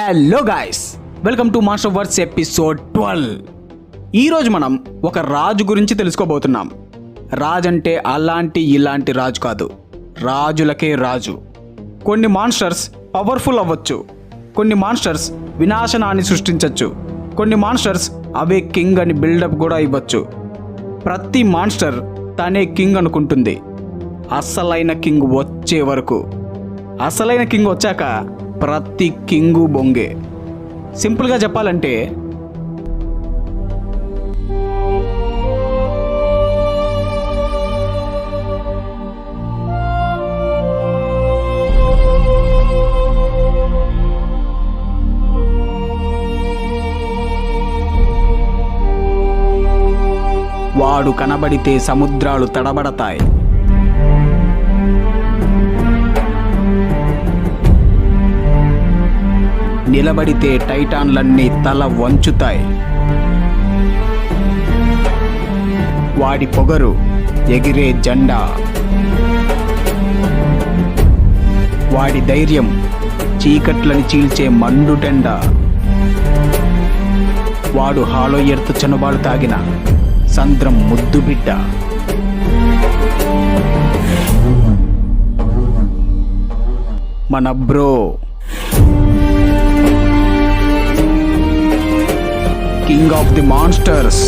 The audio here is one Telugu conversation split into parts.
Hello guys welcome to master words episode twelve ఈరోజు మనం ఒక రాజు గురించి తెలుసుకోబోతున్నాం. రాజు అంటే అలాంటి ఇలాంటి రాజు కాదు. రాజులకే రాజు. కొన్ని మాన్స్టర్స్ పవర్ఫుల్ అవ్వచ్చు. కొన్ని మాన్స్టర్స్ వినాశనాన్ని సృష్టించవచ్చు కొన్ని మాన్స్టర్స్ అవే కింగ్ అని బిల్డప్ కూడా ఇవ్వచ్చు. ప్రతి మాన్స్టర్ తనే కింగ్ అనుకుంటుంది. అసలైన కింగ్ వచ్చే వరకు. అసలైన కింగ్ వచ్చాక ప్రతి కింగు బొంగే. సింపుల్గా చెప్పాలంటే వాడు కనబడితే సముద్రాలు తడబడతాయి. నిలబడితే టైటాన్లన్నీ తల వంచుతాయి. వాడి పొగరు ఎగిరే జెండా. వాడి ధైర్యం చీకట్లని చీల్చే మండుటెండ వాడు హాలో ఎర్త్ చనుబాలు తాగిన సంద్రం ముద్దు బిడ్డ. మన bro king of the monsters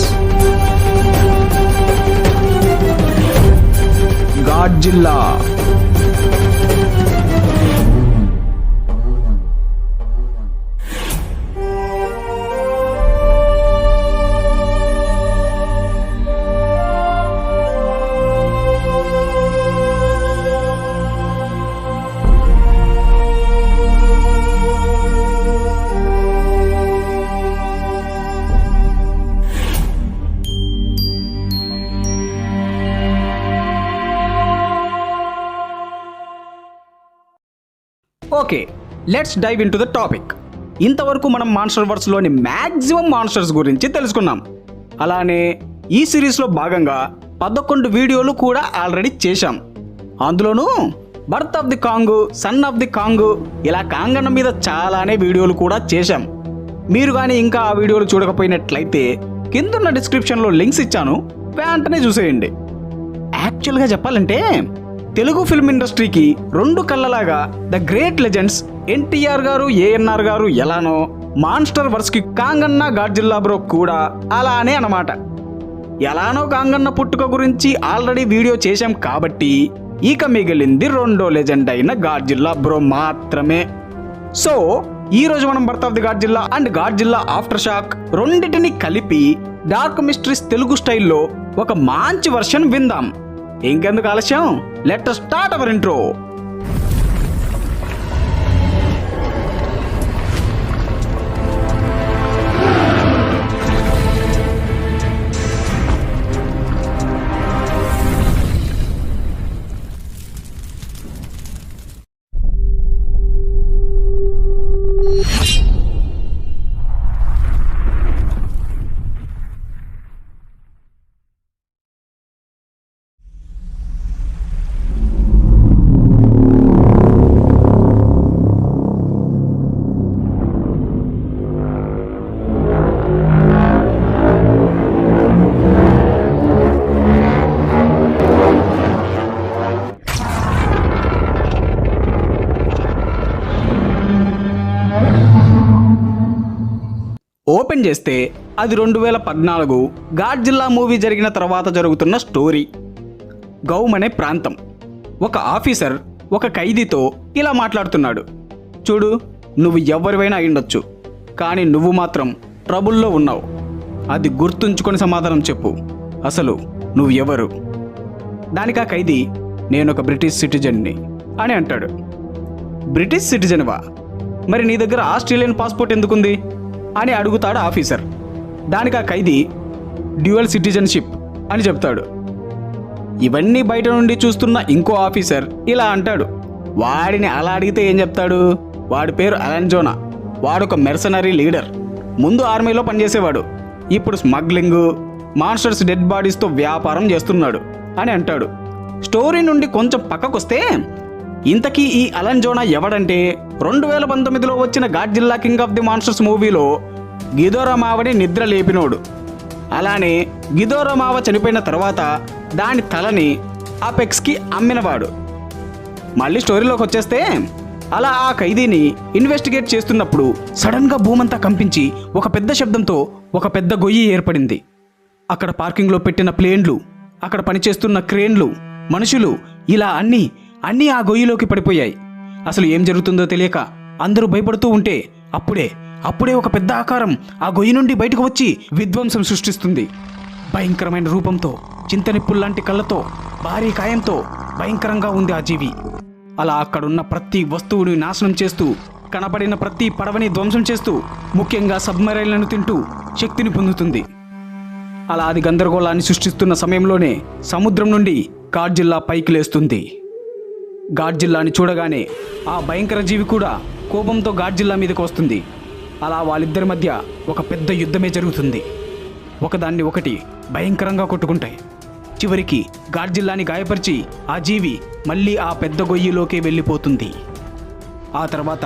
Godzilla. Let's dive into the topic. ఇంతవరకు మనం మాన్స్టర్ వర్స్లోని మ్యాక్సిమం మాన్స్టర్స్ గురించి తెలుసుకున్నాం. అలానే ఈ సిరీస్లో భాగంగా పదకొండు వీడియోలు కూడా ఆల్రెడీ చేశాం. అందులోనూ birth of the Kong son of the Kong ఇలా కాంగన్న మీద చాలానే వీడియోలు కూడా చేశాం. మీరు కానీ ఇంకా ఆ వీడియోలు చూడకపోయినట్లయితే కిందున్న డిస్క్రిప్షన్లో లింక్స్ ఇచ్చాను వెంటనే చూసేయండి. యాక్చువల్గా చెప్పాలంటే తెలుగు ఫిల్మ్ ఇండస్ట్రీకి రెండు కళ్ళలాగా the great legends NTR garu ANR garu ఎలానో మాన్స్టర్ వర్స్కి కాంగన్న గాడ్జిల్లా బ్రో కూడా అలానే అనమాట ఎలానో కాంగన్న పుట్టుక గురించి ఆల్రెడీ వీడియో చేశాం కాబట్టి ఇక మిగిలింది రెండో లెజెండ్ అయిన గాడ్జిల్లా బ్రో మాత్రమే. సో ఈ రోజు మనం birth of the Godzilla and Godzilla aftershock రెండింటిని కలిపి డార్క్ మిస్టరీస్ తెలుగు స్టైల్లో ఒక మంచి వర్షన్ విందాం. ఇంకెందుకు ఆలస్యం? Let start our intro open చేస్తే అది రెండు వేల పద్నాలుగు ఘాట్ జిల్లా మూవీ జరిగిన తర్వాత జరుగుతున్న స్టోరీ. గౌమ్ అనే ప్రాంతం. ఒక ఆఫీసర్ ఒక ఖైదీతో ఇలా మాట్లాడుతున్నాడు. చూడు నువ్వు ఎవరివైనా అయ్యుండొచ్చు కానీ నువ్వు మాత్రం ట్రబుల్లో ఉన్నావు. అది గుర్తుంచుకొని సమాధానం చెప్పు. అసలు నువ్వు ఎవరు? దానికి ఆ ఖైదీ నేను ఒక బ్రిటిష్ సిటిజన్ని అని అంటాడు. బ్రిటిష్ సిటిజన్వా? మరి నీ దగ్గర ఆస్ట్రేలియన్ పాస్పోర్ట్ ఎందుకుంది? అని అడుగుతాడు ఆఫీసర్. దానికి ఆ ఖైదీ డ్యూయల్ సిటిజన్షిప్ అని చెప్తాడు. ఇవన్నీ బయట నుండి చూస్తున్న ఇంకో ఆఫీసర్ ఇలా అంటాడు. వాడిని అలా అడిగితే ఏం చెప్తాడు? వాడి పేరు అలెన్జోనా వాడొక మెర్సనరీ లీడర్. ముందు ఆర్మీలో పనిచేసేవాడు. ఇప్పుడు స్మగ్లింగ్ మాన్స్టర్స్ డెడ్ బాడీస్తో వ్యాపారం చేస్తున్నాడు అని అంటాడు. స్టోరీ నుండి కొంచెం పక్కకొస్తే ఇంతకీ ఈ అలన్ జోనా ఎవడంటే? రెండు వేల పంతొమ్మిదిలో వచ్చిన Godzilla king of the monsters మూవీలో గిదోరమావని నిద్ర లేపినోడు. అలానే గిదోరమావ చనిపోయిన తర్వాత దాని తలని ఆ పెక్స్కి అమ్మినవాడు. మళ్ళీ స్టోరీలోకి వచ్చేస్తే అలా ఆ ఖైదీని ఇన్వెస్టిగేట్ చేస్తున్నప్పుడు సడన్గా భూమంతా కంపించి ఒక పెద్ద శబ్దంతో ఒక పెద్ద గొయ్యి ఏర్పడింది. అక్కడ పార్కింగ్లో పెట్టిన ప్లేన్లు అక్కడ పనిచేస్తున్న క్రేన్లు మనుషులు ఇలా అన్నీ అన్నీ ఆ గొయ్యిలోకి పడిపోయాయి. అసలు ఏం జరుగుతుందో తెలియక అందరూ భయపడుతూ ఉంటే అప్పుడే అప్పుడే ఒక పెద్ద ఆకారం ఆ గొయ్యి నుండి బయటకు వచ్చి విధ్వంసం సృష్టిస్తుంది. భయంకరమైన రూపంతో చింతనిప్పుల్లాంటి కళ్ళతో భారీ కాయంతో భయంకరంగా ఉంది ఆ జీవి. అలా అక్కడున్న ప్రతి వస్తువుని నాశనం చేస్తూ కనబడిన ప్రతి పడవని ధ్వంసం చేస్తూ ముఖ్యంగా సబ్మరైన్లను తింటూ శక్తిని పొందుతుంది. అలా అది గందరగోళాన్ని సృష్టిస్తున్న సమయంలోనే సముద్రం నుండి కార్జిల్లా పైకి లేస్తుంది. గాడ్జిల్లాని చూడగానే ఆ భయంకర జీవి కూడా కోపంతో గాడ్జిల్లా మీదకి వస్తుంది. అలా వాళ్ళిద్దరి మధ్య ఒక పెద్ద యుద్ధమే జరుగుతుంది. ఒకదాన్ని ఒకటి భయంకరంగా కొట్టుకుంటాయి. చివరికి గాడ్జిల్లాని గాయపరిచి ఆ జీవి మళ్ళీ ఆ పెద్ద గొయ్యిలోకి వెళ్ళిపోతుంది. ఆ తర్వాత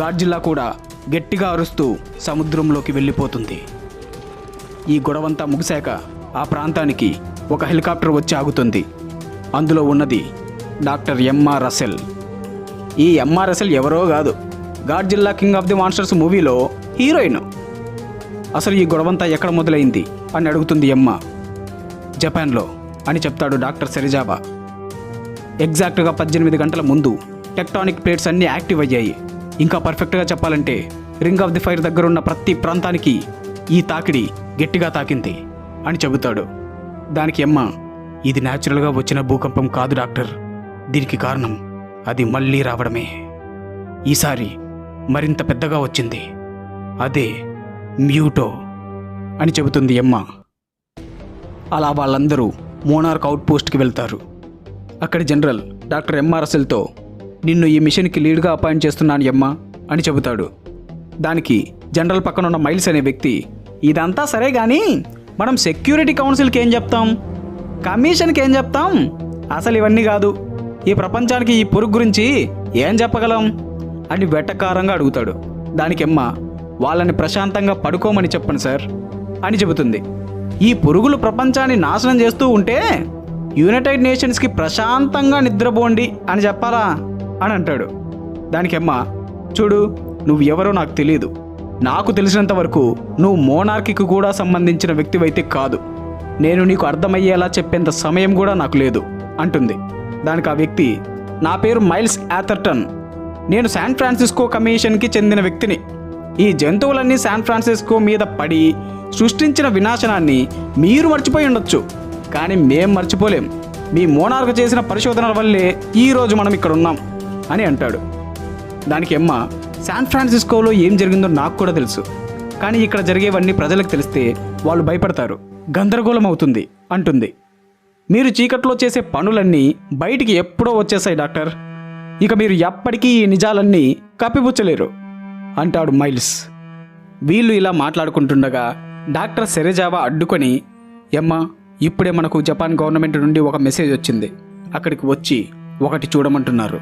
గాడ్జిల్లా కూడా గట్టిగా అరుస్తూ సముద్రంలోకి వెళ్ళిపోతుంది. ఈ గొడవంతా ముగిశాక ఆ ప్రాంతానికి ఒక హెలికాప్టర్ వచ్చి ఆగుతుంది. అందులో ఉన్నది డాక్టర్ ఎంఆర్ రసెల్. ఈ ఎంఆర్ రసెల్ ఎవరో కాదు. Godzilla king of the monsters మూవీలో హీరోయిన్. అసలు ఈ గొడవంతా ఎక్కడ మొదలైంది? అని అడుగుతుంది ఎమ్మ జపాన్లో అని చెప్తాడు డాక్టర్ సెరిజాబా ఎగ్జాక్ట్గా పద్దెనిమిది గంటల ముందు టెక్టానిక్ ప్లేట్స్ అన్నీ యాక్టివ్ అయ్యాయి. ఇంకా పర్ఫెక్ట్గా చెప్పాలంటే రింగ్ ఆఫ్ ది ఫైర్ దగ్గర ఉన్న ప్రతి ప్రాంతానికి ఈ తాకిడి గట్టిగా తాకింది అని చెబుతాడు. దానికి ఎమ్మ ఇది న్యాచురల్గా వచ్చిన భూకంపం కాదు డాక్టర్. దీనికి కారణం అది మళ్ళీ రావడమే. ఈసారి మరింత పెద్దగా వచ్చింది. అదే మ్యూటో అని చెబుతుంది ఎమ్మ అలా వాళ్ళందరూ మోనార్క్ అవుట్ పోస్ట్కి వెళ్తారు. అక్కడ జనరల్ డాక్టర్ ఎంఆర్ నిన్ను ఈ మిషన్కి లీడ్గా అపాయింట్ చేస్తున్నాను ఎమ్మ అని చెబుతాడు. దానికి జనరల్ పక్కన ఉన్న మైల్స్ అనే వ్యక్తి ఇదంతా సరే కానీ మనం సెక్యూరిటీ కౌన్సిల్కి ఏం చెప్తాం? కమిషన్కి ఏం చెప్తాం? అసలు ఇవన్నీ కాదు. ఈ ప్రపంచానికి ఈ పురుగు గురించి ఏం చెప్పగలం? అని వెటకారంగా అడుగుతాడు. దానికెమ్మ వాళ్ళని ప్రశాంతంగా పడుకోమని చెప్పండి సార్ అని చెబుతుంది. ఈ పురుగులు ప్రపంచాన్ని నాశనం చేస్తూ ఉంటే యునైటెడ్ నేషన్స్కి ప్రశాంతంగా నిద్రపోండి అని చెప్పాలా? అని అంటాడు. దానికెమ్మ చూడు నువ్వు ఎవరో నాకు తెలియదు నాకు తెలిసినంత వరకు నువ్వు మోనార్కి కూడా సంబంధించిన వ్యక్తివైతే కాదు. నేను నీకు అర్థమయ్యేలా చెప్పేంత సమయం కూడా నాకు లేదు అంటుంది. దానికి ఆ వ్యక్తి నా పేరు మైల్స్ యాథర్టన్. నేను శాన్ ఫ్రాన్సిస్కో కమిషన్కి చెందిన వ్యక్తిని. ఈ జంతువులన్నీ శాన్ ఫ్రాన్సిస్కో మీద పడి సృష్టించిన వినాశనాన్ని మీరు మర్చిపోయి ఉండొచ్చు. కానీ మేం మర్చిపోలేం. మీ మోనార్కు చేసిన పరిశోధనల వల్లే ఈరోజు మనం ఇక్కడ ఉన్నాం అని అంటాడు. దానికి ఎమ్మ శాన్ ఫ్రాన్సిస్కోలో ఏం జరిగిందో నాకు కూడా తెలుసు. కానీ ఇక్కడ జరిగేవన్నీ ప్రజలకు తెలిస్తే వాళ్ళు భయపడతారు. గందరగోళం అవుతుంది అంటుంది. మీరు చీకట్లో చేసే పనులన్నీ బయటికి ఎప్పుడో వచ్చేసాయి డాక్టర్. ఇక మీరు ఎప్పటికీ ఈ నిజాలన్నీ కప్పిపుచ్చలేరు అంటాడు మైల్స్. వీళ్ళు ఇలా మాట్లాడుకుంటుండగా డాక్టర్ సెరెజావా అడ్డుకొని ఎమ్మా ఇప్పుడే మనకు జపాన్ గవర్నమెంట్ నుండి ఒక మెసేజ్ వచ్చింది. అక్కడికి వచ్చి ఒకటి చూడమంటున్నారు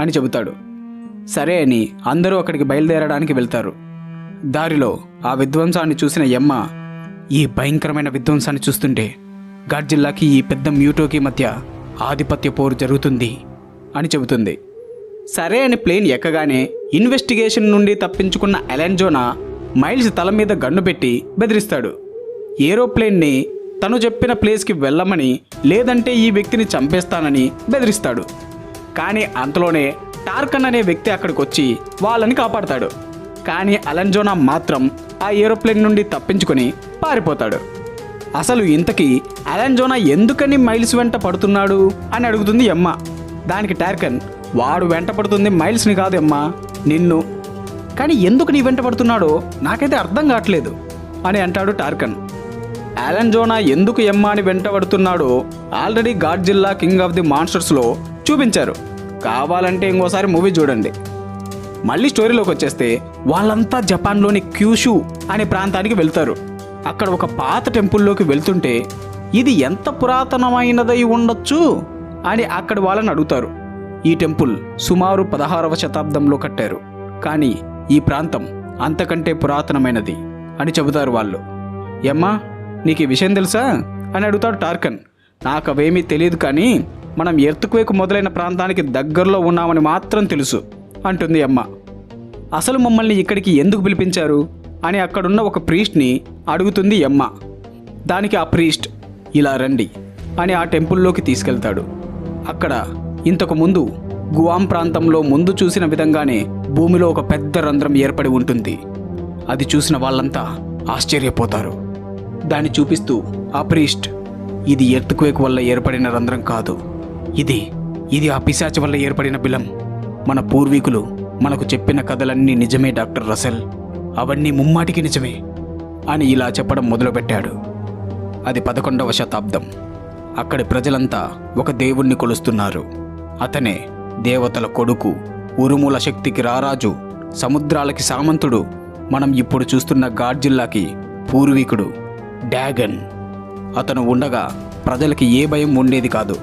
అని చెబుతాడు. సరే అని అందరూ అక్కడికి బయలుదేరడానికి వెళ్తారు. దారిలో ఆ విధ్వంసాన్ని చూసిన ఎమ్మ ఈ భయంకరమైన విధ్వంసాన్ని చూస్తుంటే గాడ్జిల్లాకి ఈ పెద్ద మ్యూటోకి మధ్య ఆధిపత్య పోరు జరుగుతుంది అని చెబుతుంది. సరే అని ప్లేన్ ఎక్కగానే ఇన్వెస్టిగేషన్ నుండి తప్పించుకున్న అలెన్జోనా మైల్స్ తల మీద గన్ను పెట్టి బెదిరిస్తాడు. ఏరోప్లేన్ని తను చెప్పిన ప్లేస్కి వెళ్ళమని లేదంటే ఈ వ్యక్తిని చంపేస్తానని బెదిరిస్తాడు. కానీ అంతలోనే టార్కన్ అనే వ్యక్తి అక్కడికి వచ్చి వాళ్ళని కాపాడతాడు. కానీ అలెన్జోనా మాత్రం ఆ ఏరోప్లేన్ నుండి తప్పించుకొని పారిపోతాడు. అసలు ఇంతకీ అలెన్జోనా ఎందుకని మైల్స్ వెంట పడుతున్నాడు అని అడుగుతుంది ఎమ్మ దానికి టార్కన్ వాడు వెంట పడుతుంది మైల్స్ని కాదమ్మా నిన్ను. కానీ ఎందుకు నీ వెంట పడుతున్నాడో నాకైతే అర్థం కావట్లేదు అని అంటాడు టార్కన్. యాలన్ జోనా ఎందుకు ఎమ్మాని వెంటబడుతున్నాడో already Godzilla king of the మాన్స్టర్స్లో చూపించారు. కావాలంటే ఇంకోసారి మూవీ చూడండి. మళ్ళీ స్టోరీలోకి వచ్చేస్తే వాళ్ళంతా జపాన్లోని క్యూషు అనే ప్రాంతానికి వెళ్తారు. అక్కడ ఒక పాత టెంపుల్లోకి వెళ్తుంటే ఇది ఎంత పురాతనమైనదై ఉండొచ్చు? అని అక్కడ వాళ్ళని అడుగుతారు. ఈ టెంపుల్ సుమారు పదహారవ శతాబ్దంలో కట్టారు. కానీ ఈ ప్రాంతం అంతకంటే పురాతనమైనది అని చెబుతారు వాళ్ళు. ఎమ్మా నీకు ఈ విషయం తెలుసా? అని అడుగుతాడు టార్కన్. నాకు అవేమీ తెలియదు కానీ మనం ఎర్త్క్వేక్ మొదలైన ప్రాంతానికి దగ్గరలో ఉన్నామని మాత్రం తెలుసు అంటుంది అమ్మ. అసలు మమ్మల్ని ఇక్కడికి ఎందుకు పిలిపించారు? అని అక్కడున్న ఒక ప్రీస్ట్ని అడుగుతుంది యమ్మ. దానికి ఆ ప్రీస్ట్ ఇలా రండి అని ఆ టెంపుల్లోకి తీసుకెళ్తాడు. అక్కడ ఇంతకు ముందు గువాం ప్రాంతంలో ముందు చూసిన విధంగానే భూమిలో ఒక పెద్ద రంధ్రం ఏర్పడి ఉంటుంది. అది చూసిన వాళ్ళంతా ఆశ్చర్యపోతారు. దాన్ని చూపిస్తూ ఆ ప్రీస్ట్ ఇది ఎర్త్క్వేక్ వల్ల ఏర్పడిన రంధ్రం కాదు. ఇది ఇది ఆ పిశాచ వల్ల ఏర్పడిన బిలం. మన పూర్వీకులు మనకు చెప్పిన కథలన్నీ నిజమే డాక్టర్ రసెల్. అవన్నీ ముమ్మాటికి నిజమే అని ఇలా చెప్పడం మొదలుపెట్టాడు. అది పదకొండవ శతాబ్దం. అక్కడి ప్రజలంతా ఒక దేవుణ్ణి కొలుస్తున్నారు. అతనే దేవతల కొడుకు ఉరుముల శక్తికి రారాజు సముద్రాలకి సామంతుడు మనం ఇప్పుడు చూస్తున్న గాడ్జిల్లాకి పూర్వీకుడు డ్యాగన్ అతను ఉండగా ప్రజలకి ఏ భయం ఉండేది కాదు.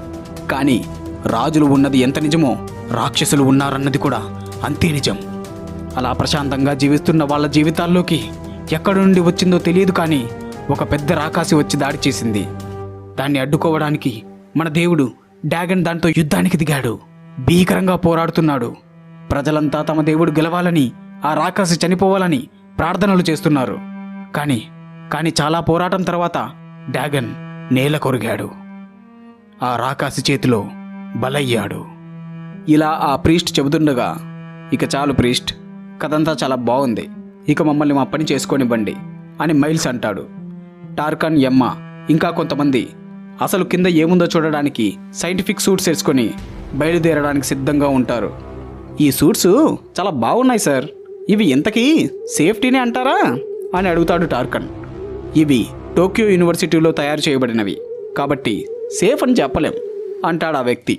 కానీ రాజులు ఉన్నది ఎంత నిజమో రాక్షసులు ఉన్నారన్నది కూడా అంతే నిజం. అలా ప్రశాంతంగా జీవిస్తున్న వాళ్ళ జీవితాల్లోకి ఎక్కడి నుండి వచ్చిందో తెలియదు కానీ ఒక పెద్ద రాకాసి వచ్చి దాడి చేసింది. దాన్ని అడ్డుకోవడానికి మన దేవుడు డ్యాగన్ దాంతో యుద్ధానికి దిగాడు. భీకరంగా పోరాడుతున్నాడు. ప్రజలంతా తమ దేవుడు గెలవాలని ఆ రాకాసి చనిపోవాలని ప్రార్థనలు చేస్తున్నారు. కానీ కానీ చాలా పోరాటం తర్వాత డ్యాగన్ నేల కొరిగాడు. ఆ రాకాసి చేతిలో బలయ్యాడు. ఇలా ఆ ప్రీస్ట్ చెబుతుండగా ఇక చాలు ప్రీస్ట్ కథంతా చాలా బాగుంది. ఇక మమ్మల్ని మా పని చేసుకోనివ్వండి అని మైల్స్ అంటాడు. టార్కన్ యమ్మ ఇంకా కొంతమంది అసలు కింద ఏముందో చూడడానికి సైంటిఫిక్ సూట్స్ వేసుకొని బయలుదేరడానికి సిద్ధంగా ఉంటారు. ఈ సూట్స్ చాలా బాగున్నాయి సార్. ఇవి ఇంతకీ సేఫ్టీనే అంటారా అని అడుగుతాడు టార్కన్. ఇవి టోక్యో యూనివర్సిటీలో తయారు చేయబడినవి. కాబట్టి సేఫ్ అని చెప్పలేం అంటాడు ఆ వ్యక్తి.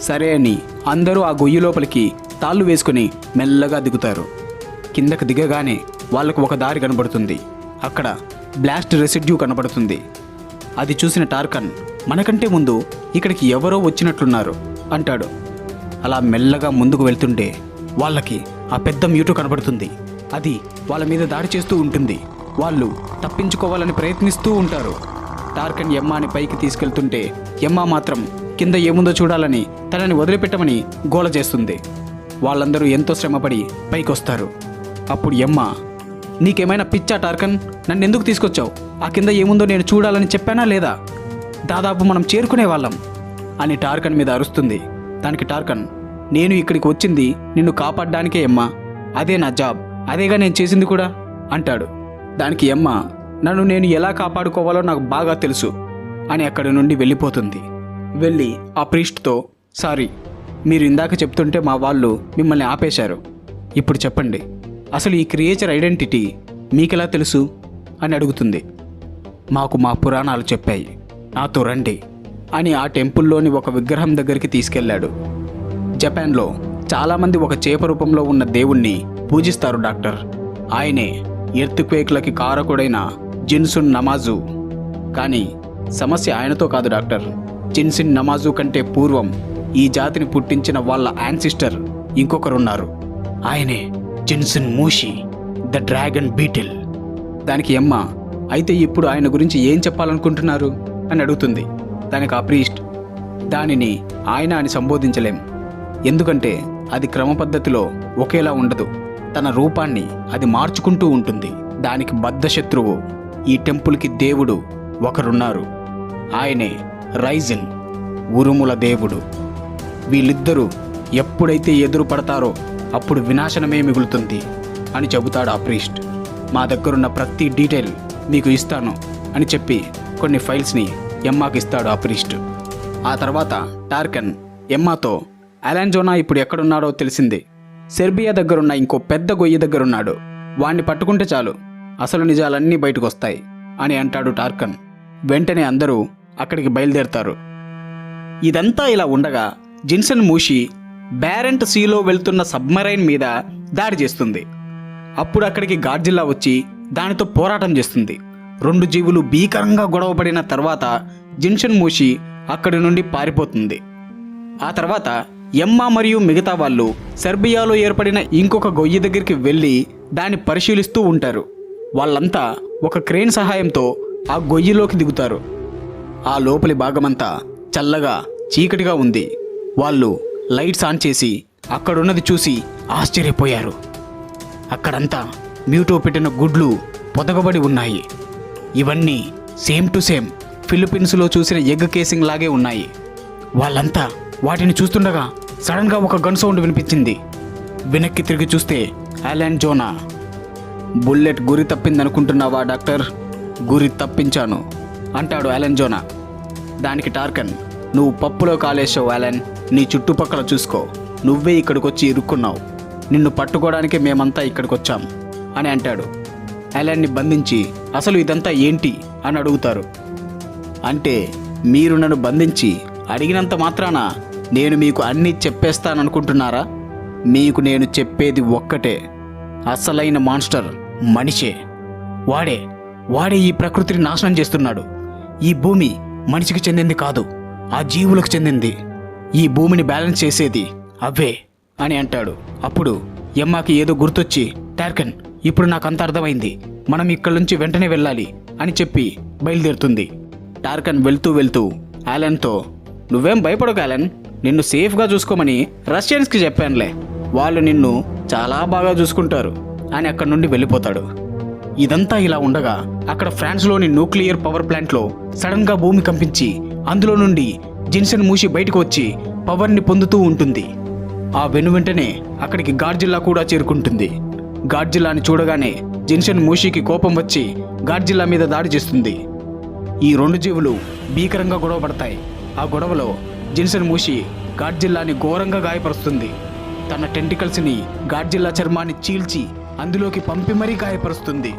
సరే అని అందరూ ఆ గొయ్యి లోపలికి తాళ్ళు వేసుకుని మెల్లగా దిగుతారు. కిందకు దిగగానే వాళ్ళకు ఒక దారి కనబడుతుంది. అక్కడ బ్లాస్ట్ రెసిడ్యూ కనబడుతుంది. అది చూసిన టార్కన్ మనకంటే ముందు ఇక్కడికి ఎవరో వచ్చినట్లున్నారు అంటాడు. అలా మెల్లగా ముందుకు వెళ్తుంటే వాళ్ళకి ఆ పెద్ద మ్యూటు కనబడుతుంది. అది వాళ్ళ మీద దాడి చేస్తూ ఉంటుంది. వాళ్ళు తప్పించుకోవాలని ప్రయత్నిస్తూ ఉంటారు. టార్కన్ యమ్మాని పైకి తీసుకెళ్తుంటే యమ్మ మాత్రం కింద ఏముందో చూడాలని తనని వదిలిపెట్టమని గోల చేస్తుంది. వాళ్ళందరూ ఎంతో శ్రమపడి పైకొస్తారు. అప్పుడు ఎమ్మ నీకేమైనా పిచ్చా టార్కన్? నన్ను ఎందుకు తీసుకొచ్చావు? ఆ కింద ఏముందో నేను చూడాలని చెప్పానా లేదా? దాదాపు మనం చేరుకునే వాళ్ళం. అని టార్కన్ మీద అరుస్తుంది. దానికి టార్కన్ నేను ఇక్కడికి వచ్చింది నిన్ను కాపాడడానికే ఎమ్మా అదే నా జాబ్. అదేగా నేను చేసింది కూడా? అంటాడు. దానికి ఎమ్మ నన్ను నేను ఎలా కాపాడుకోవాలో నాకు బాగా తెలుసు. అని అక్కడి నుండి వెళ్ళిపోతుంది. వెళ్ళి ఆ ప్రీస్ట్తో సారీ మీరు ఇందాక చెప్తుంటే మా వాళ్ళు మిమ్మల్ని ఆపేశారు. ఇప్పుడు చెప్పండి అసలు ఈ క్రియేచర్ ఐడెంటిటీ మీకెలా తెలుసు? అని అడుగుతుంది. మాకు మా పురాణాలు చెప్పాయి. నాతో రండి అని ఆ టెంపుల్లోని ఒక విగ్రహం దగ్గరికి తీసుకెళ్ళాడు. జపాన్లో చాలామంది ఒక చేప రూపంలో ఉన్న దేవుణ్ణి పూజిస్తారు డాక్టర్. ఆయనే ఎర్త్క్వేక్లకి కారకుడైన జిన్సున్ నమాజు. కానీ సమస్య ఆయనతో కాదు డాక్టర్. జిన్సిన్ నమాజు కంటే పూర్వం ఈ జాతిని పుట్టించిన వాళ్ళ యాన్సిస్టర్ ఇంకొకరున్నారు. ఆయనే Jensen mushy the dragon beetle. దానికి ఎమ్మ అయితే ఇప్పుడు ఆయన గురించి ఏం చెప్పాలనుకుంటున్నారు? అని అడుగుతుంది. దానికి ఆ ప్రీస్ట్ దానిని ఆయన అని సంబోధించలేం. ఎందుకంటే అది క్రమ పద్ధతిలో ఒకేలా ఉండదు. తన రూపాన్ని అది మార్చుకుంటూ ఉంటుంది. దానికి బద్ధ శత్రువు ఈ టెంపుల్కి దేవుడు ఒకరున్నారు. ఆయనే రైజిన్ ఉరుముల దేవుడు. వీళ్ళిద్దరూ ఎప్పుడైతే ఎదురు పడతారో అప్పుడు వినాశనమే మిగులుతుంది అని చెబుతాడు ఆ ప్రీస్ట్. మా దగ్గరున్న ప్రతి డీటెయిల్ మీకు ఇస్తాను అని చెప్పి కొన్ని ఫైల్స్ని ఎమ్మాకి ఇస్తాడు ఆ ప్రీస్ట్. ఆ తర్వాత టార్కన్ ఎమ్మాతో అలాంజోనా ఇప్పుడు ఎక్కడున్నాడో తెలిసింది. సెర్బియా దగ్గరున్న ఇంకో పెద్ద గొయ్యి దగ్గరున్నాడు. వాణ్ణి పట్టుకుంటే చాలు. అసలు నిజాలన్నీ బయటకు వస్తాయి అని అంటాడు టార్కన్ వెంటనే అందరూ అక్కడికి బయలుదేరతారు. ఇదంతా ఇలా ఉండగా జిన్సన్ మూషి బ్యారెంట్ సీలో వెళ్తున్న సబ్మరైన్ మీద దాడి చేస్తుంది. అప్పుడు అక్కడికి గాడ్జిల్లా వచ్చి దానితో పోరాటం చేస్తుంది. రెండు జీవులు భీకరంగా గొడవపడిన తర్వాత జిన్షన్ మూషి అక్కడి నుండి పారిపోతుంది. ఆ తర్వాత ఎమ్మ మరియు మిగతా వాళ్ళు సెర్బియాలో ఏర్పడిన ఇంకొక గొయ్యి దగ్గరికి వెళ్ళి దాన్ని పరిశీలిస్తూ ఉంటారు. వాళ్ళంతా ఒక క్రేన్ సహాయంతో ఆ గొయ్యిలోకి దిగుతారు. ఆ లోపలి భాగమంతా చల్లగా చీకటిగా ఉంది. వాళ్ళు లైట్స్ ఆన్ చేసి అక్కడున్నది చూసి ఆశ్చర్యపోయారు. అక్కడంతా మ్యూటో పెట్టిన గుడ్లు పొదగబడి ఉన్నాయి. ఇవన్నీ సేమ్ టు సేమ్ ఫిలిప్పీన్స్లో చూసిన ఎగ్ కేసింగ్ లాగే ఉన్నాయి. వాళ్ళంతా వాటిని చూస్తుండగా సడన్గా ఒక గన్ సౌండ్ వినిపించింది. వెనక్కి తిరిగి చూస్తే అలెన్ జోనా. బుల్లెట్ గురి తప్పిందనుకుంటున్నావా డాక్టర్? గురి తప్పించాను అంటాడు అలెన్ జోనా. దానికి టార్కన్ నువ్వు పప్పులో కాలేసావు అలెన్. నీ చుట్టుపక్కల చూసుకో. నువ్వే ఇక్కడికి వచ్చి ఇరుక్కున్నావు. నిన్ను పట్టుకోవడానికే మేమంతా ఇక్కడికి వచ్చాం అని అంటాడు. అలెన్ని బంధించి అసలు ఇదంతా ఏంటి? అని అడుగుతారు. అంటే మీరు నన్ను బంధించి అడిగినంత మాత్రాన నేను మీకు అన్నీ చెప్పేస్తాననుకుంటున్నారా? మీకు నేను చెప్పేది ఒక్కటే. అసలైన మాన్స్టర్ మనిషే. వాడే వాడే ఈ ప్రకృతిని నాశనం చేస్తున్నాడు. ఈ భూమి మనిషికి చెందింది కాదు ఆ జీవులకు చెందింది. ఈ భూమిని బ్యాలెన్స్ చేసేది అవే అని అంటాడు. అప్పుడు ఎమ్మాకి ఏదో గుర్తొచ్చి టార్కన్ ఇప్పుడు నాకు అంత అర్థమైంది. మనం ఇక్కడి నుంచి వెంటనే వెళ్ళాలి అని చెప్పి బయలుదేరుతుంది. టార్కన్ వెళ్తూ వెళ్తూ యాలన్తో నువ్వేం భయపడకు యాలన్ నిన్ను సేఫ్గా చూసుకోమని రష్యన్స్కి చెప్పానులే. వాళ్ళు నిన్ను చాలా బాగా చూసుకుంటారు అని అక్కడి నుండి వెళ్ళిపోతాడు. ఇదంతా ఇలా ఉండగా అక్కడ ఫ్రాన్స్లోని న్యూక్లియర్ పవర్ ప్లాంట్లో సడన్గా భూమి కంపించి అందులో నుండి జిన్సన్ మూసి బయటకు వచ్చి పవర్ని పొందుతూ ఉంటుంది. ఆ వెను వెంటనే అక్కడికి గాడ్జిల్లా కూడా చేరుకుంటుంది. గాడ్జిల్లాని చూడగానే జిన్సన్ మూషికి కోపం వచ్చి గాడ్జిల్లా మీద దాడి చేస్తుంది. ఈ రెండు జీవులు భీకరంగా గొడవపడతాయి ఆ గొడవలో జిన్సన్ మూషి గాడ్జిల్లాని ఘోరంగా గాయపరుస్తుంది. తన టెంటికల్స్ని గాడ్జిల్లా చర్మాన్ని చీల్చి అందులోకి పంపి మరీ గాయపరుస్తుంది.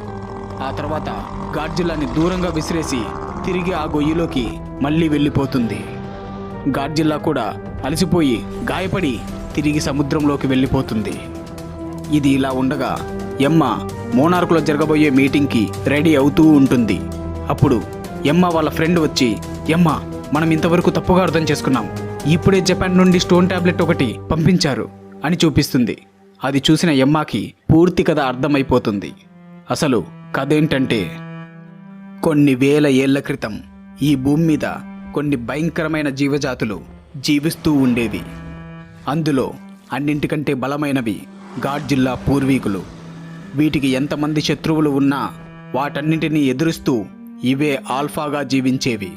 ఆ తర్వాత గాడ్జిల్లాని దూరంగా విసిరేసి తిరిగి ఆ గొయ్యిలోకి మళ్ళీ వెళ్ళిపోతుంది. గాడ్జిల్లా కూడా అలసిపోయి గాయపడి తిరిగి సముద్రంలోకి వెళ్ళిపోతుంది. ఇది ఇలా ఉండగా ఎమ్మ మోనార్కులో జరగబోయే మీటింగ్కి రెడీ అవుతూ ఉంటుంది. అప్పుడు ఎమ్మ వాళ్ళ ఫ్రెండ్ వచ్చి ఎమ్మ మనం ఇంతవరకు తప్పుగా అర్థం చేసుకున్నాం. ఇప్పుడే జపాన్ నుండి స్టోన్ టాబ్లెట్ ఒకటి పంపించారు అని చూపిస్తుంది. అది చూసిన ఎమ్మాకి పూర్తి కథ అర్థమైపోతుంది. అసలు కథ ఏంటంటే కొన్ని వేల ఏళ్ళ క్రితం ఈ భూమి మీద కొన్ని భయంకరమైన జీవజాతులు జీవిస్తూ ఉండేవి. అందులో అన్నింటికంటే బలమైనవి గాడ్జిల్లా పూర్వీకులు. వీటికి ఎంతమంది శత్రువులు ఉన్నా వాటన్నింటినీ ఎదురుస్తూ ఇవే ఆల్ఫాగా జీవించేవి.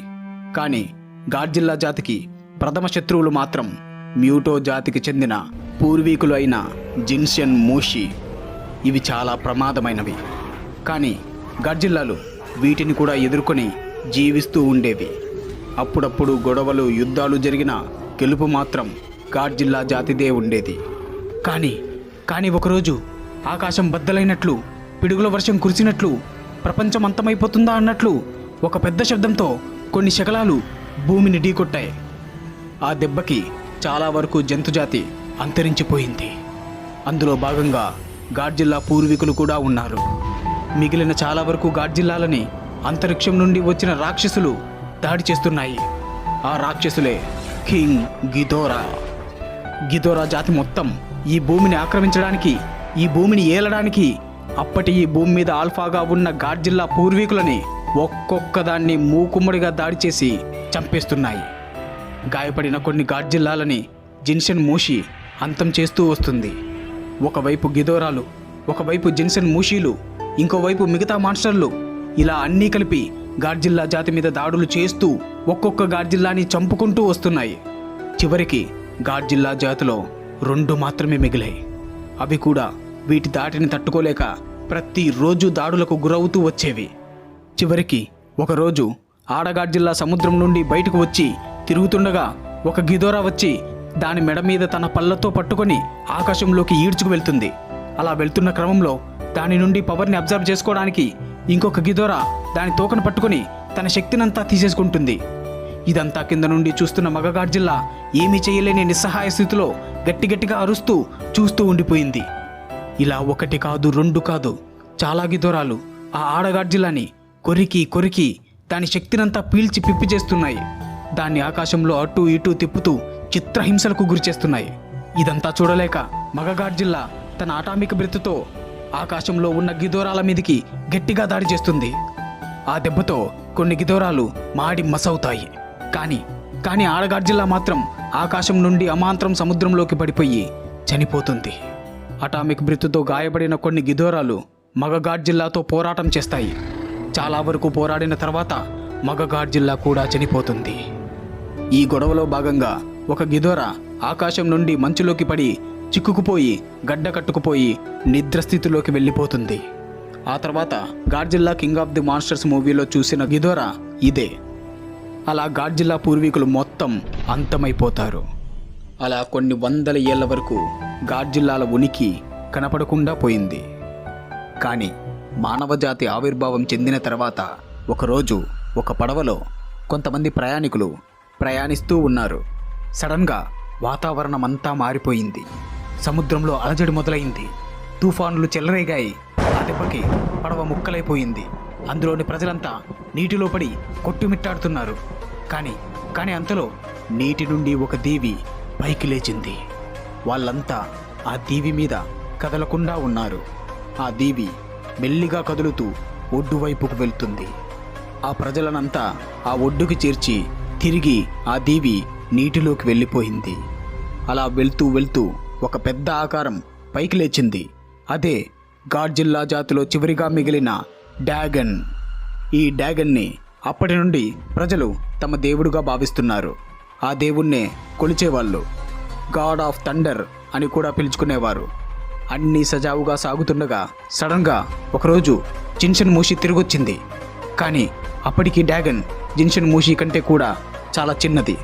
కానీ గాడ్జిల్లా జాతికి ప్రథమ శత్రువులు మాత్రం మ్యూటో జాతికి చెందిన పూర్వీకులు అయిన జిన్షియన్ మూషి. ఇవి చాలా ప్రమాదమైనవి. కానీ గడ్జిల్లాలు వీటిని కూడా ఎదుర్కొని జీవిస్తూ ఉండేవి. అప్పుడప్పుడు గొడవలు యుద్ధాలు జరిగిన గెలుపు మాత్రం గాడ్జిల్లా జాతిదే ఉండేది. కానీ కానీ ఒకరోజు ఆకాశం బద్దలైనట్లు పిడుగుల వర్షం కురిసినట్లు ప్రపంచం అంతమైపోతుందా అన్నట్లు ఒక పెద్ద శబ్దంతో కొన్ని శకలాలు భూమిని ఢీకొట్టాయి. ఆ దెబ్బకి చాలా వరకు జంతుజాతి అంతరించిపోయింది. అందులో భాగంగా గాడ్జిల్లా పూర్వీకులు కూడా ఉన్నారు. మిగిలిన చాలా వరకు గాడ్జిల్లాలని అంతరిక్షం నుండి వచ్చిన రాక్షసులు దాడి చేస్తున్నాయి. ఆ రాక్షసులే కింగ్ గిదోరా. గిదోరా జాతి మొత్తం ఈ భూమిని ఆక్రమించడానికి ఈ భూమిని ఏలడానికి అప్పటి ఈ భూమి మీద ఆల్ఫాగా ఉన్న గాడ్జిల్లా పూర్వీకులని ఒక్కొక్కదాన్ని మూకుమ్మడిగా దాడి చేసి చంపేస్తున్నాయి. గాయపడిన కొన్ని గాడ్జిల్లాలని జిన్షన్ మూషి అంతం చేస్తూ వస్తుంది. ఒకవైపు గిదోరాలు ఒకవైపు జిన్సన్ మూషీలు ఇంకోవైపు మిగతా మాన్స్టర్లు ఇలా అన్నీ కలిపి గాడ్జిల్లా జాతి మీద దాడులు చేస్తూ ఒక్కొక్క గాడ్జిల్లాని చంపుకుంటూ వస్తున్నాయి. చివరికి గాడ్జిల్లా జాతిలో రెండు మాత్రమే మిగిలాయి. అవి కూడా వీటి దాటిని తట్టుకోలేక ప్రతిరోజు దాడులకు గురవుతూ వచ్చేవి. చివరికి ఒకరోజు ఆడగాడ్జిల్లా సముద్రం నుండి బయటకు వచ్చి తిరుగుతుండగా ఒక గిదోరా వచ్చి దాని మెడ మీద తన పళ్ళతో పట్టుకొని ఆకాశంలోకి ఈడ్చుకు వెళ్తుంది. అలా వెళ్తున్న క్రమంలో దాని నుండి పవర్ని అబ్జర్వ్ చేసుకోవడానికి ఇంకొక గిదోరా దాని తోకను పట్టుకొని తన శక్తినంతా తీసేసుకుంటుంది. ఇదంతా కింద నుండి చూస్తున్న మగగాడ్జిల్లా ఏమీ చేయలేని నిస్సహాయ స్థితిలో గట్టిగట్టిగా అరుస్తూ చూస్తూ ఉండిపోయింది. ఇలా ఒకటి కాదు రెండు కాదు చాలా గిదోరాలు ఆ ఆడగాడ్జిల్లాని కొరికి కొరికి దాని శక్తినంతా పీల్చి పిప్పి చేస్తున్నాయి. దాన్ని ఆకాశంలో అటు ఇటు తిప్పుతూ చిత్రహింసలకు గురిచేస్తున్నాయి. ఇదంతా చూడలేక మగగాడ్ జిల్లా తన ఆటామిక బ్రెత్తుతో ఆకాశంలో ఉన్న గిదోరాల మీదికి గట్టిగా దాడి చేస్తుంది. ఆ దెబ్బతో కొన్ని గిదోరాలు మాడి మసవుతాయి. కానీ కానీ ఆడగాడ్జిల్లా మాత్రం ఆకాశం నుండి అమాంతరం సముద్రంలోకి పడిపోయి చనిపోతుంది. అటామిక్ బ్రిత్తుతో గాయపడిన కొన్ని గిదోరాలు మగగాడ్ జిల్లాతో పోరాటం చేస్తాయి. చాలా వరకు పోరాడిన తర్వాత మగగాడ్ జిల్లా కూడా చనిపోతుంది. ఈ గొడవలో భాగంగా ఒక గిదోర ఆకాశం నుండి మంచులోకి పడి చిక్కుకుపోయి గడ్డ కట్టుకుపోయి నిద్రస్థితిలోకి వెళ్ళిపోతుంది. ఆ తర్వాత Godzilla king of the monsters మూవీలో చూసిన గిదోరా ఇదే. అలా గాడ్జిల్లా పూర్వీకులు మొత్తం అంతమైపోతారు. అలా కొన్ని వందల ఏళ్ళ వరకు గాడ్జిల్లాల ఉనికి కనపడకుండా పోయింది. కానీ మానవజాతి ఆవిర్భావం చెందిన తర్వాత ఒకరోజు ఒక పడవలో కొంతమంది ప్రయాణికులు ప్రయాణిస్తూ ఉన్నారు. సడన్గా వాతావరణం అంతా మారిపోయింది. సముద్రంలో అలజడి మొదలైంది. తుఫానులు చెలరేగాయి. ఆ దెబ్బకి పడవ ముక్కలైపోయింది. అందులోని ప్రజలంతా నీటిలో పడి కొట్టుమిట్టాడుతున్నారు. కానీ కానీ అంతలో నీటి నుండి ఒక దీవి పైకి లేచింది. వాళ్ళంతా ఆ దీవి మీద కదలకుండా ఉన్నారు. ఆ దీవి మెల్లిగా కదులుతూ ఒడ్డు వైపుకు వెళ్తుంది. ఆ ప్రజలనంతా ఆ ఒడ్డుకి చేర్చి తిరిగి ఆ దీవి నీటిలోకి వెళ్ళిపోయింది. అలా వెళ్తూ వెళ్తూ ఒక పెద్ద ఆకారం పైకి లేచింది. అదే గాడ్జిల్లా జాతిలో చివరిగా మిగిలిన డ్యాగన్. ఈ డ్యాగన్ని అప్పటి నుండి ప్రజలు తమ దేవుడుగా భావిస్తున్నారు. ఆ దేవుణ్ణే కొలిచేవాళ్ళు. గాడ్ ఆఫ్ థండర్ అని కూడా పిలుచుకునేవారు. అన్నీ సజావుగా సాగుతుండగా సడన్గా ఒకరోజు జిన్షన్ మూషి తిరిగొచ్చింది. కానీ అప్పటికి డ్యాగన్ జిన్షన్ మూషి కంటే కూడా చాలా చిన్నది.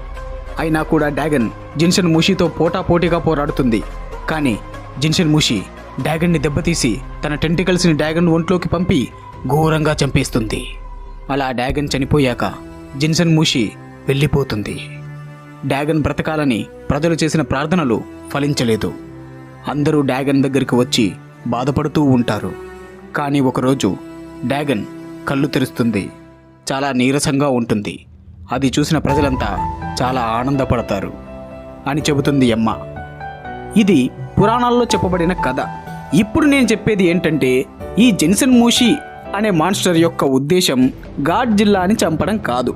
అయినా కూడా డ్యాగన్ జిన్షన్ మూషితో పోటాపోటీగా పోరాడుతుంది. కానీ జిన్షన్ మూషి డ్యాగన్ని దెబ్బతీసి తన టెంటికల్స్ని డ్యాగన్ ఒంట్లోకి పంపి ఘోరంగా చంపేస్తుంది. అలా డ్యాగన్ చనిపోయాక జిన్సన్ మూషి వెళ్ళిపోతుంది. డ్యాగన్ బ్రతకాలని ప్రజలు చేసిన ప్రార్థనలు ఫలించలేదు. అందరూ డ్యాగన్ దగ్గరికి వచ్చి బాధపడుతూ ఉంటారు. కానీ ఒకరోజు డ్యాగన్ కళ్ళు తెరుస్తుంది. చాలా నీరసంగా ఉంటుంది. అది చూసిన ప్రజలంతా చాలా ఆనందపడతారు అని చెబుతుంది అమ్మ. ఇది పురాణాల్లో చెప్పబడిన కథ. ఇప్పుడు నేను చెప్పేది ఏంటంటే ఈ జెన్సన్ మూషి అనే మాన్స్టర్ యొక్క ఉద్దేశం ఘాట్ జిల్లాని చంపడం కాదు.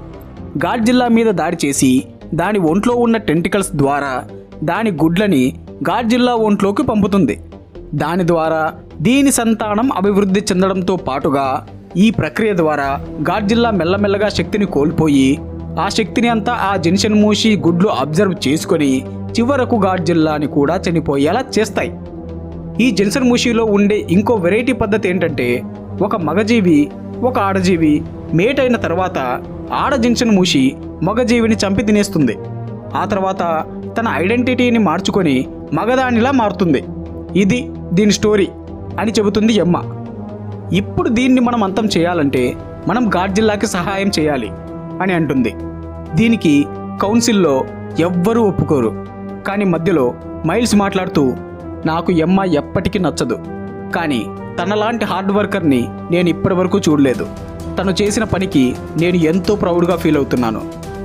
ఘాట్ జిల్లా మీద దాడి చేసి దాని ఒంట్లో ఉన్న టెంటికల్స్ ద్వారా దాని గుడ్లని ఘాట్ జిల్లా ఒంట్లోకి పంపుతుంది. దాని ద్వారా దీని సంతానం అభివృద్ధి చెందడంతో పాటుగా ఈ ప్రక్రియ ద్వారా ఘాట్ జిల్లా మెల్లమెల్లగా శక్తిని కోల్పోయి ఆ శక్తిని అంతా ఆ జెన్షన్ మూషి గుడ్లు అబ్జర్వ్ చేసుకొని చివరకు గాడ్జిల్లాని కూడా చనిపోయేలా చేస్తాయి. ఈ జెన్సన్ మూషిలో ఉండే ఇంకో వెరైటీ పద్ధతి ఏంటంటే ఒక మగజీవి ఒక ఆడజీవి మేట్ అయిన తర్వాత ఆడ జెన్సన్ మూషి మగజీవిని చంపి తినేస్తుంది. ఆ తర్వాత తన ఐడెంటిటీని మార్చుకొని మగదానిలా మారుతుంది. ఇది దీని స్టోరీ అని చెబుతుంది ఎమ్మ ఇప్పుడు దీన్ని మనం అంతం చేయాలంటే మనం గాడ్జిల్లాకి సహాయం చేయాలి. అని అంటుంది. దీనికి కౌన్సిల్లో ఎవ్వరూ ఒప్పుకోరు. కానీ మధ్యలో మైల్స్ మాట్లాడుతూ నాకు ఎమ్మ ఎప్పటికీ నచ్చదు. కానీ తనలాంటి హార్డ్ వర్కర్ని నేను ఇప్పటివరకు చూడలేదు. తను చేసిన పనికి నేను ఎంతో ప్రౌడ్గా ఫీల్ అవుతున్నాను.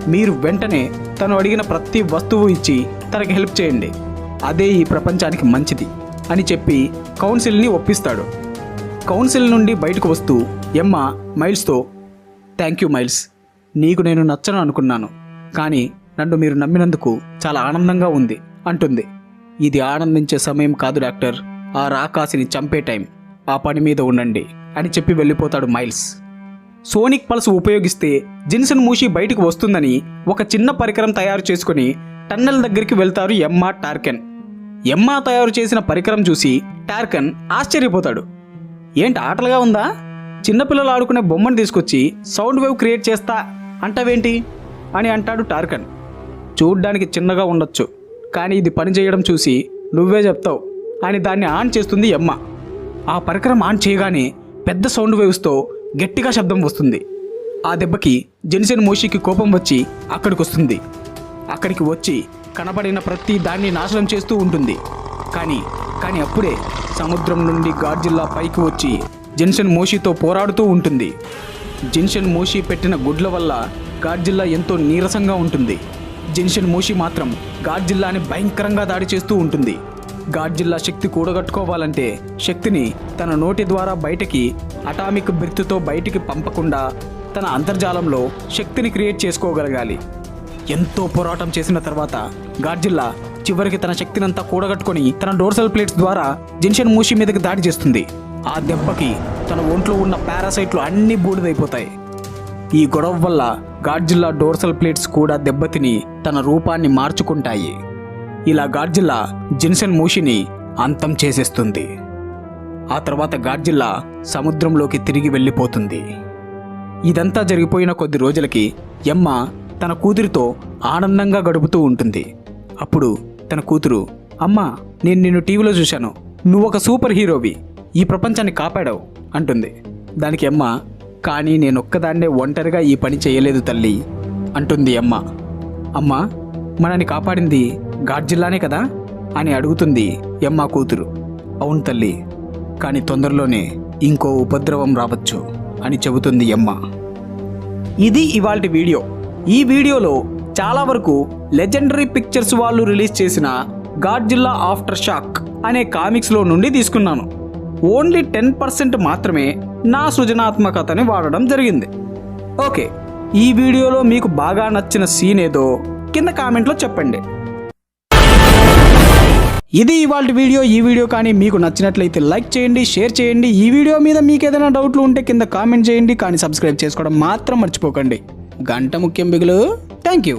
మీరు వెంటనే తను అడిగిన ప్రతి వస్తువు ఇచ్చి తనకి హెల్ప్ చేయండి. అదే ఈ ప్రపంచానికి మంచిది అని చెప్పి కౌన్సిల్ని ఒప్పిస్తాడు. కౌన్సిల్ నుండి బయటకు వస్తూ ఎమ్మ మైల్స్తో థ్యాంక్ యూ మైల్స్. నీకు నేను నచ్చను అనుకున్నాను కానీ నన్ను మీరు నమ్మినందుకు చాలా ఆనందంగా ఉంది అంటుంది. ఇది ఆనందించే సమయం కాదు డాక్టర్. ఆ రాకాసిని చంపే టైం. ఆ పని మీద ఉండండి అని చెప్పి వెళ్ళిపోతాడు మైల్స్. సోనిక్ పల్స్ ఉపయోగిస్తే జిన్సన్ మూషి బయటకు వస్తుందని ఒక చిన్న పరికరం తయారు చేసుకుని టన్నెల్ దగ్గరికి వెళ్తారు ఎమ్మా టార్కెన్. ఎమ్మా తయారు చేసిన పరికరం చూసి టార్కన్ ఆశ్చర్యపోతాడు. ఏంటి ఆటలుగా ఉందా? చిన్నపిల్లలు ఆడుకునే బొమ్మను తీసుకొచ్చి సౌండ్ వేవ్ క్రియేట్ చేస్తా అంటావేంటి? అని అంటాడు టార్కన్. చూడ్డానికి చిన్నగా ఉండొచ్చు కానీ ఇది పని చేయడం చూసి నువ్వే చెప్తావు. అని దాన్ని ఆన్ చేస్తుంది ఎమ్మ ఆ పరికరం ఆన్ చేయగానే పెద్ద సౌండ్ వేవ్స్తో గట్టిగా శబ్దం వస్తుంది. ఆ దెబ్బకి జెన్సన్ మోషికి కోపం వచ్చి అక్కడికి వస్తుంది అక్కడికి వచ్చి కనబడిన ప్రతి దాన్ని నాశనం చేస్తూ ఉంటుంది. కానీ కానీ అప్పుడే సముద్రం నుండి గాడ్జిల్లా పైకి వచ్చి జెన్సన్ మోషితో పోరాడుతూ ఉంటుంది. జెన్షన్ మోషి పెట్టిన గుడ్ల వల్ల గాడ్జిల్లా ఎంతో నీరసంగా ఉంటుంది. జెన్షన్ మోషి మాత్రం గాడ్జిల్లాని భయంకరంగా దాడి చేస్తూ ఉంటుంది. గాడ్జిల్లా శక్తి కూడగట్టుకోవాలంటే శక్తిని తన నోటి ద్వారా బయటికి అటామిక్ బెర్త్తో బయటికి పంపకుండా తన అంతర్జాలంలో శక్తిని క్రియేట్ చేసుకోగలగాలి. ఎంతో పోరాటం చేసిన తర్వాత గాడ్జిల్లా చివరికి తన శక్తినంతా కూడగట్టుకొని తన డోర్సల్ ప్లేట్స్ ద్వారా జెన్షన్ మూషి మీదకి దాడి చేస్తుంది. ఆ దెబ్బకి తన ఒంట్లో ఉన్న పారాసైట్లు అన్నీ బూడిదైపోతాయి. ఈ గొడవ వల్ల గాడ్జిల్లా డోర్సల్ ప్లేట్స్ కూడా దెబ్బతిని తన రూపాన్ని మార్చుకుంటాయి. ఇలా గాడ్జిల్లా జిన్సన్ మూషిని అంతం చేసేస్తుంది. ఆ తర్వాత గాడ్జిల్లా సముద్రంలోకి తిరిగి వెళ్ళిపోతుంది. ఇదంతా జరిగిపోయిన కొద్ది రోజులకి యమ్మ తన కూతురితో ఆనందంగా గడుపుతూ ఉంటుంది. అప్పుడు తన కూతురు అమ్మ నేను నిన్ను టీవీలో చూశాను. నువ్వు ఒక సూపర్ హీరోవి. ఈ ప్రపంచాన్ని కాపాడావు అంటుంది. దానికి అమ్మ కానీ నేను ఒక్కదాన్నే ఒంటరిగా ఈ పని చేయలేదు తల్లి అంటుంది అమ్మ. అమ్మ మనని కాపాడింది గాడ్జిల్లానే కదా? అని అడుగుతుంది యమ్మ కూతురు. అవును తల్లి కానీ తొందరలోనే ఇంకో ఉపద్రవం రావచ్చు అని చెబుతుంది యమ్మ. ఇది ఇవాల్టి వీడియో. ఈ వీడియోలో చాలా వరకు లెజెండరీ పిక్చర్స్ వాళ్ళు రిలీజ్ చేసిన గాడ్జిల్లా ఆఫ్టర్ షాక్ అనే కామిక్స్లో నుండి తీసుకున్నాను. ఓన్లీ టెన్ పర్సెంట్ మాత్రమే నా సృజనాత్మకతని వాడడం జరిగింది. ఓకే ఈ వీడియోలో మీకు బాగా నచ్చిన సీన్ ఏదో కింద కామెంట్లో చెప్పండి. ఇది ఇవాళ వీడియో ఈ వీడియో కానీ మీకు నచ్చినట్లయితే లైక్ చేయండి షేర్ చేయండి. ఈ వీడియో మీద మీకు ఏదైనా డౌట్లు ఉంటే కింద కామెంట్ చేయండి. కానీ సబ్స్క్రైబ్ చేసుకోవడం మాత్రం మర్చిపోకండి. గంట ముఖ్యం బిగులు. Thank you.